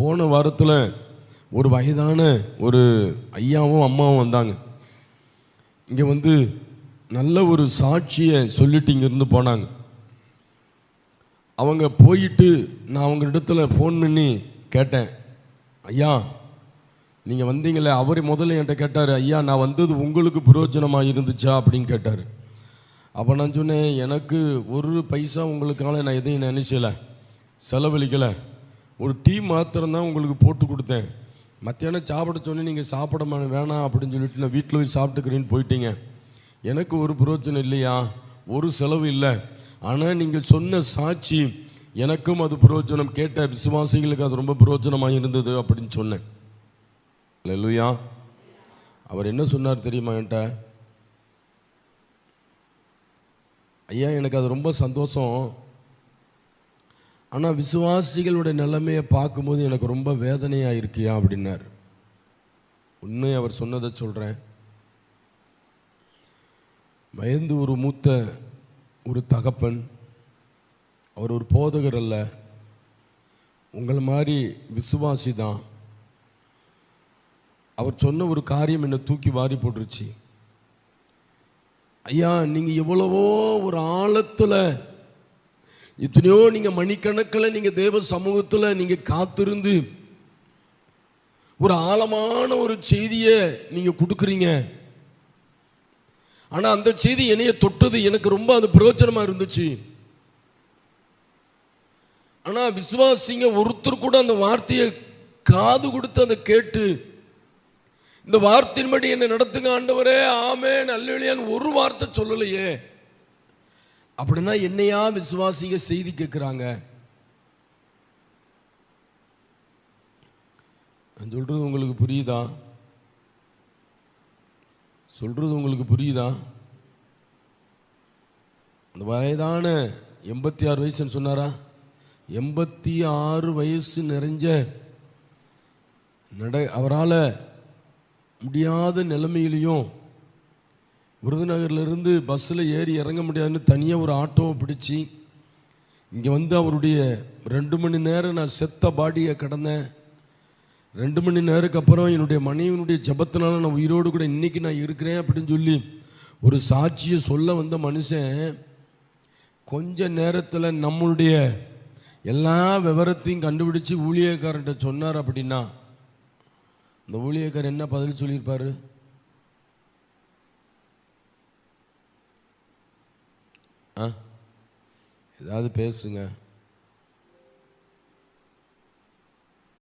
போன வாரத்தில் ஒரு வயதான ஒரு ஐயாவும் அம்மாவும் வந்தாங்க. இங்கே வந்து நல்ல ஒரு சாட்சியை சொல்லிட்டு இங்கேருந்து போனாங்க. அவங்க போயிட்டு நான் அவங்க இடத்துல ஃபோன் பண்ணி கேட்டேன். ஐயா நீங்கள் வந்தீங்களே அவர் முதல்ல என்கிட்ட கேட்டார் ஐயா நான் வந்தது உங்களுக்கு பிரயோஜனமாக இருந்துச்சா? அப்படின்னு கேட்டார். அப்போ நான் சொன்னேன் எனக்கு ஒரு பைசா உங்களுக்கான நான் எதையும் நினைச்சல செலவழிக்கலை. ஒரு டீ மாத்திரம்தான் உங்களுக்கு போட்டு கொடுத்தேன். மத்தியானம் சாப்பிட சொன்னி நீங்கள் சாப்பிட வேணாம் அப்படின்னு சொல்லிட்டு நான் வீட்டில் போய் சாப்பிட்டுக்கிறேன்னு போயிட்டீங்க. எனக்கு ஒரு பிரயோஜனம் இல்லையா? ஒரு செலவு இல்லை. ஆனால் நீங்கள் சொன்ன சாட்சி எனக்கும் அது பிரயோஜனம். கேட்ட விசுவாசிகளுக்கு அது ரொம்ப பிரயோஜனமாக இருந்தது அப்படின்னு சொன்னேன். இல்லையா அவர் என்ன சொன்னார் தெரியுமா என்கிட்ட? ஐயா எனக்கு அது ரொம்ப சந்தோஷம். ஆனால் விசுவாசிகளுடைய நிலைமையை பார்க்கும்போது எனக்கு ரொம்ப வேதனையாக இருக்கியா அப்படின்னார். உண்மை அவர் சொன்னதை சொல்கிறேன் மயந்து ஒரு மூத்த ஒரு தகப்பன் அவர் ஒரு போதகர் அல்ல. உங்களை மாதிரி விசுவாசி தான். அவர் சொன்ன ஒரு காரியம் என்னை தூக்கி வாரி போட்டுருச்சு. ஐயா நீங்கள் எவ்வளவோ ஒரு ஆழத்தில் எத்தனையோ நீங்கள் மணிக்கணக்கில் நீங்கள் தேவ சமூகத்தில் நீங்கள் காத்திருந்து ஒரு ஆழமான ஒரு செய்தியை நீங்கள் கொடுக்குறீங்க. ஆனால் அந்த செய்தி என்னைய தொட்டது. எனக்கு ரொம்ப அது பிரயோஜனமாக இருந்துச்சு. ஆனால் விசுவாசிங்க ஒருத்தர் கூட அந்த வார்த்தையை காது கொடுத்து அதை கேட்டு இந்த வார்த்தையின்படி என்னை நடத்துங்க ஆண்டவரே ஆமே நல்ல ஒரு வார்த்தை சொல்லலையே. அப்படின்னா என்னையா விசுவாசிங்க செய்தி கேட்குறாங்க நான் சொல்றது உங்களுக்கு புரியுதா? சொல்றது உங்களுக்கு புரியுதா? அந்த வயதான எண்பத்தி ஆறு வயசுன்னு சொன்னாரா? எண்பத்தி ஆறு வயசு நிறைஞ்ச நட அவரால் முடியாத நிலைமையிலையும் விருதுநகர்லேருந்து பஸ்ஸில் ஏறி இறங்க முடியாதுன்னு தனியாக ஒரு ஆட்டோவை பிடிச்சி இங்கே வந்து அவருடைய ரெண்டு மணி நேரம் நான் செத்த பாடியை கடந்தேன். ரெண்டு மணி நேரத்துக்கு அப்புறம் என்னுடைய மனைவியினுடைய ஜபத்தினால நான் உயிரோடு கூட இன்றைக்கி நான் இருக்கிறேன் அப்படின்னு சொல்லி ஒரு சாட்சியை சொல்ல வந்த மனுஷன் கொஞ்ச நேரத்தில் நம்மளுடைய எல்லா விவரத்தையும் கண்டுபிடிச்சு ஊழியக்காரன்ட்ட சொன்னார் அப்படின்னா இந்த ஊழியக்காரர் என்ன பதில் சொல்லியிருப்பாரு? ஆ? ஏதாவது பேசுங்க.